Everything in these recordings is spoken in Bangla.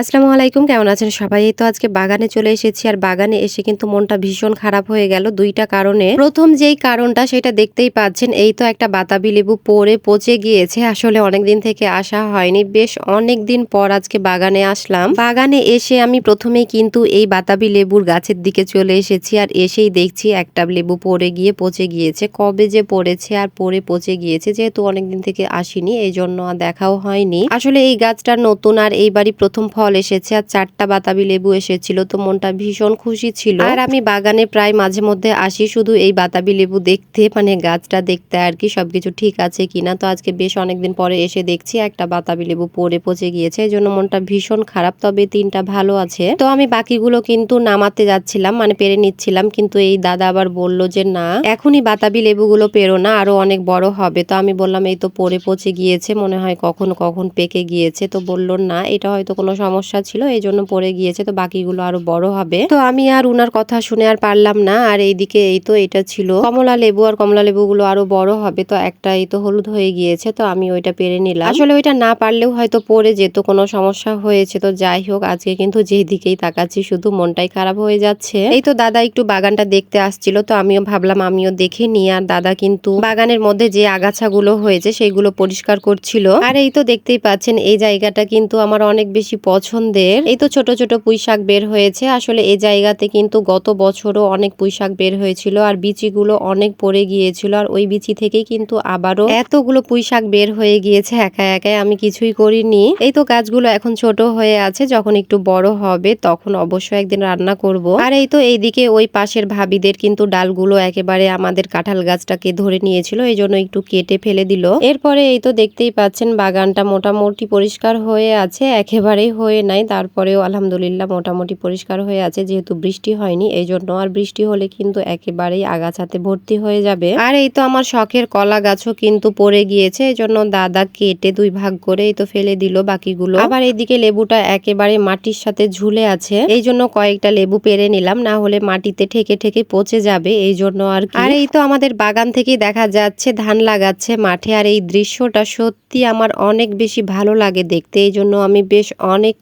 আসসালামু আলাইকুম, কেমন আছেন সবাই? তো আজকে বাগানে চলে এসেছি আর বাগানে এসে কিন্তু মনটা ভীষণ খারাপ হয়ে গেল দুইটা কারণে। প্রথম যেই কারণটা সেটা দেখতেই পাচ্ছেন, এই তো একটা বাতাবি লেবু পরে পচে গিয়েছে, আসলে অনেক দিন থেকে আসা হয়নি। বেশ অনেক দিন পর আজকে বাগানে আসলাম। বাগানে এসে আমি প্রথমেই কিন্তু এই বাতাবি লেবুর গাছের দিকে চলে এসেছি আর এসেই দেখছি একটা লেবু পড়ে গিয়ে পচে গিয়েছে, কবে যে পড়েছে আর পড়ে পচে গিয়েছে যেহেতু অনেক দিন থেকে আসিনি এই জন্য দেখাও হয়নি। আসলে এই গাছটা নতুন আর এইবারই প্রথম ফল এসেছে আর চারটা বাতাবি লেবু এসেছিল, তো মনটা ভীষণ খুশি ছিল। আর আমি বাগানে প্রায় মাঝে মধ্যে আসি শুধু এই বাতাবি লেবু দেখতে মানে গাছটা দেখতে আর কি, সবকিছু ঠিক আছে কিনা। তো আজকে বেশ অনেকদিন পরে এসে দেখছি একটা বাতাবি লেবু পরে পচে গিয়েছে, এই জন্য মনটা ভীষণ খারাপ, তবে তিনটা ভালো আছে। তো আমি বাকিগুলো কিন্তু নামাতে যাচ্ছিলাম মানে পেরে নিচ্ছিলাম, কিন্তু এই দাদা আবার বলল যে না, এখনই বাতাবি লেবুগুলো পেরো না, আরও অনেক বড় হবে। তো আমি বললাম, এই তো পরে পচে গিয়েছে, মনে হয় কখন কখন পেকে গিয়েছে। তো বলল, না, এটা হয়তো কোনো সমস্যা ছিল এই জন্য পড়ে গিয়েছে, তো বাকিগুলো আরও বড় হবে। তো আমি আর উনার কথা শুনে আর পারলাম না, আর এইদিকে এই তো এটা ছিল। কমলা লেবু আর কমলা লেবুগুলো আরও বড় হবে, তো একটা এই তো হলুদ হয়ে গিয়েছে, তো আমি ওইটা পেরে নিলাম। আসলে ওইটা না পারলেও হয়তো পড়ে যেত, কোনো সমস্যা হয়েছে, তো যাই হোক, আজকে কিন্তু যেদিকেই তাকাচ্ছি, শুধু মনটাই খারাপ হয়ে যাচ্ছে। এই তো দাদা একটু বাগানটা দেখতে আসছিল, তো আমিও ভাবলাম আমিও দেখে নি আর দাদা কিন্তু বাগানের মধ্যে যে আগাছাগুলো হয়েছে সেইগুলো পরিষ্কার করছিল। আর এই তো দেখতেই পাচ্ছেন, এই জায়গাটা কিন্তু আমার অনেক বেশি পছন্দের। এই তো ছোট ছোট পুঁই শাক বের হয়েছে। আসলে এই জায়গাতে কিন্তু গত বছরও অনেক পুঁই শাক বের হয়েছিল আর বিচিগুলো অনেক পড়ে গিয়েছিল আর ওই বিচি থেকেই কিন্তু আবারও এতগুলো পুঁই শাক বের হয়ে গিয়েছে একা একাই। আমি কিছুই করিনি। এই তো গাছগুলো এখন ছোট হয়ে আছে। যখন একটু বড় হবে তখন অবশ্যই একদিন রান্না করব। আর এই তো এইদিকে ওই পাশের ভাবিদের কিন্তু ডালগুলো একেবারে আমাদের কাঁঠাল গাছটাকে ধরে নিয়েছিল, এই জন্য একটু কেটে ফেলে দিল। এরপরে এই তো দেখতেই পাচ্ছেন বাগানটা মোটামুটি পরিষ্কার হয়ে আছে, একেবারেই হয়ে নাই, তারপরেও আলহামদুলিল্লাহ মোটামুটি পরিষ্কার হয়ে আছে, যেহেতু বৃষ্টি হয়নি এই জন্য আর বৃষ্টি হলে কিন্তু একেবারেই আগাছাতে ভর্তি হয়ে যাবে। আর এই তো আমার শখের কলা গাছও কিন্তু পড়ে গিয়েছে এই জন্য দাদা কেটে দুই ভাগ করে এই তো ফেলে দিল বাকিগুলো। আবার এইদিকে লেবুটা একেবারে মাটির সাথে ঝুলে আছে এই জন্য কয়েকটা লেবু পেরে নিলাম, না হলে মাটিতে ঠেকে ঠেকে পচে যাবে এই জন্য আর আর এই তো আমাদের বাগান থেকেই দেখা যাচ্ছে, ধান লাগাচ্ছে মাঠে, আর এই দৃশ্যটা সত্যি আমার অনেক বেশি ভালো লাগে দেখতে এই জন্য আমি বেশ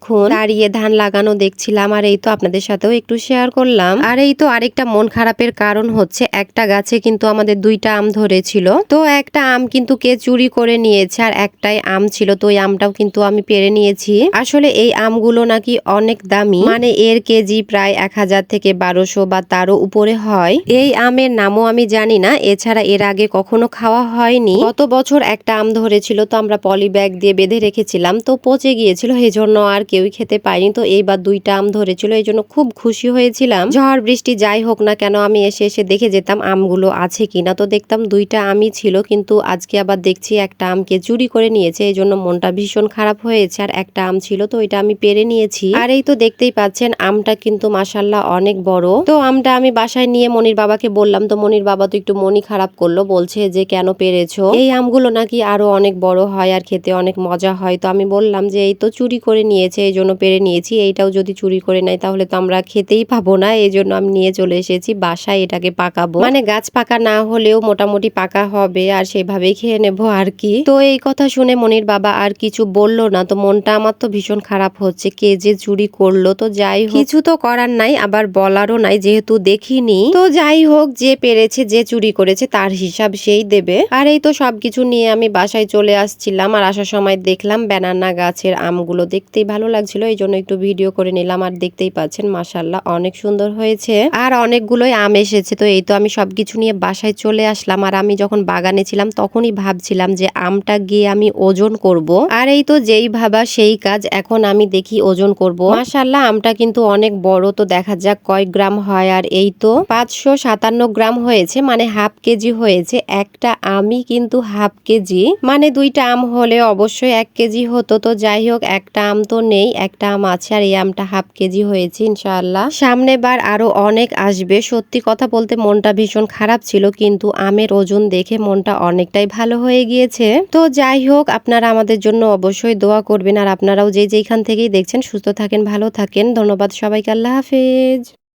অনেকক্ষণ দাঁড়িয়ে ধান লাগানো দেখছিলাম আর এই তো আপনাদের সাথেও একটু শেয়ার করলাম। আর এই তো আরেকটা মন খারাপের কারণ হচ্ছে একটা গাছে কিন্তু আমাদের দুইটা আম ধরেছিল। তো একটা আম কিন্তু কে চুরি করে নিয়েছে আর একটাই আম ছিল, তো ওই আমটাও কিন্তু আমি পেরে নিয়েছি। আসলে এই আমগুলো নাকি অনেক দামি মানে এর কেজি প্রায় এক হাজার থেকে বারোশো বা তারও উপরে হয়। এই আমের নামও আমি জানি না, এছাড়া এর আগে কখনো খাওয়া হয়নি। গত বছর একটা আম ধরেছিল, তো আমরা পলি ব্যাগ দিয়ে বেঁধে রেখেছিলাম, তো পচে গিয়েছিল এই জন্য আর কেউই খেতে পাইনি তো এইবার দুইটা আম ধরেছিল, এই জন্য খুব খুশি হয়েছিলাম। ঝড়, বৃষ্টি যাই হোক না কেন, আমি এসে এসে দেখে যেতাম আমগুলো আছে কিনা। তো দেখতাম দুইটা আমই ছিল, কিন্তু আজকে আবার দেখছি একটা আমকে চুরি করে নিয়েছে, এই জন্য মনটা ভীষণ খারাপ হয়েছে। আর একটা আম ছিল, তো ওইটা আমি পেরে নিয়েছি। আর এই তো দেখতেই পাচ্ছেন, আমটা কিন্তু মাসাল্লাহ অনেক বড়। তো আমটা আমি বাসায় নিয়ে মনির বাবাকে বললাম, তো মনির বাবা তো একটু মনি খারাপ করল, বলছে যে কেন পেরেছ? এই আমগুলো নাকি আরও অনেক বড় হয় আর খেতে অনেক মজা হয়। তো আমি বললাম যে, এই তো চুরি করে নিয়েছে এই জন্য পেরে নিয়েছি, এইটাও যদি চুরি করে নেয় তাহলে তো আমরা খেতেই পাবো না এই জন্য আমি নিয়ে চলে এসেছি, বাসায় এটাকে পাকাবো। মানে গাছ পাকা না হলেও মোটামুটি পাকা হবে, আর সেভাবেই খেয়ে নেব আর কি। তো এই কথা শুনে মনির বাবা আর কিছু বলল না, তো মনটা আমার তো ভীষণ খারাপ হচ্ছে, কে যে চুরি করল, তো যাই হোক। কিছু তো করার নাই, আবার বলারও নাই, যেহেতু দেখিনি। তো যাই হোক, যে পেরেছে, যে চুরি করেছে, তার হিসাব সেই দেবে। আর এই তো সবকিছু নিয়ে আমি বাসায় চলে আসছিলাম, আর আসার সময় দেখলাম ব্যানানা গাছের আমগুলো দেখতেই ভালো লাগছিল এই জন্য একটু ভিডিও করে নিলাম। আর দেখতেই পাচ্ছেন মাসাল্লাহ অনেক সুন্দর হয়েছে। আর অনেকগুলোই আম এসেছে, তো এই তো আমি সবকিছু নিয়ে বাসায় চলে আসলাম। আর আমি যখন বাগানে ছিলাম, তখনই ভাবছিলাম যে আমটা গিয়ে আমি ওজন করব। আর এই তো যেই ভাবা, সেই কাজ এখন আমি দেখি ওজন করব। মাসাল্লাহ আমটা কিন্তু অনেক বড়, তো দেখা যাক কয় গ্রাম হয়। আর এই তো পাঁচশো সাতান্ন গ্রাম হয়েছে মানে হাফ কেজি হয়েছে। একটা আমই কিন্তু হাফ কেজি মানে দুইটা আম হলে অবশ্যই এক কেজি হতো। তো যাই হোক, একটা আম তো নেই, একটা আম আছে আর এই আমটা হাফ কেজি হয়েছে ইনশাআল্লাহ। সামনে বার আরও অনেক আসবে। সত্যি কথা বলতে মনটা ভীষণ খারাপ ছিল, কিন্তু আমের ওজন দেখে মনটা অনেকটাই ভালো হয়ে গিয়েছে। তো যাই হোক, আপনারা আমাদের জন্য অবশ্যই দোয়া করবেন, আর আপনারাও যে যেখান থেকেই দেখছেন, সুস্থ থাকেন, ভালো থাকেন। ধন্যবাদ সবাইকে, আল্লাহ হাফেজ।